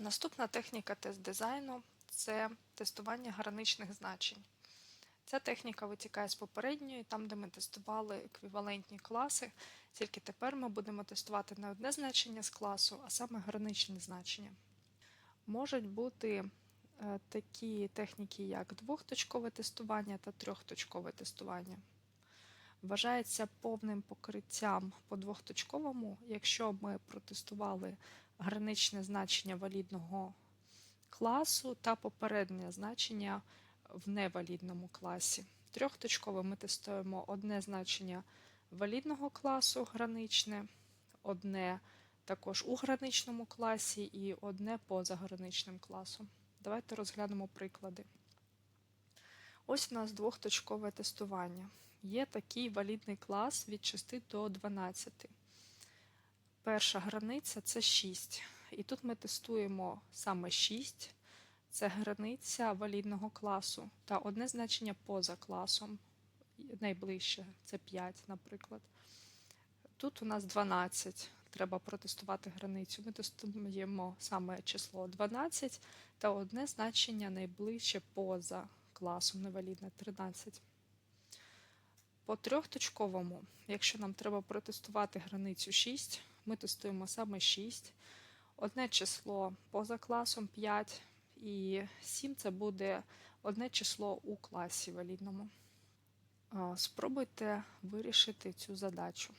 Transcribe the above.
Наступна техніка тест дизайну це тестування граничних значень. Ця техніка витікає з попередньої, там, де ми тестували еквівалентні класи, тільки тепер ми будемо тестувати не одне значення з класу, а саме граничні значення. Можуть бути е, такі техніки, як двохточкове тестування та трьохточкове тестування. Вважається повним покриттям по двохточковому, якщо ми протестували граничне значення валідного класу та попереднє значення в невалідному класі. Трьохточково ми тестуємо одне значення валідного класу граничне, одне також у граничному класі і одне поза граничним класом. Давайте розглянемо приклади. Ось у нас двохточкове тестування. Є такий валідний клас від 6 до 12. Перша границя це 6. І тут ми тестуємо саме 6. Це границя валідного класу та одне значення поза класом. Найближче це 5, наприклад. Тут у нас 12. Треба протестувати границю. Ми тестуємо саме число 12 та одне значення найближче поза класом невалідне 13. По трьохточковому, якщо нам треба протестувати границю 6, ми тестуємо саме 6. Одне число поза класом 5, і 7 це буде одне число у класі валідному. Спробуйте вирішити цю задачу.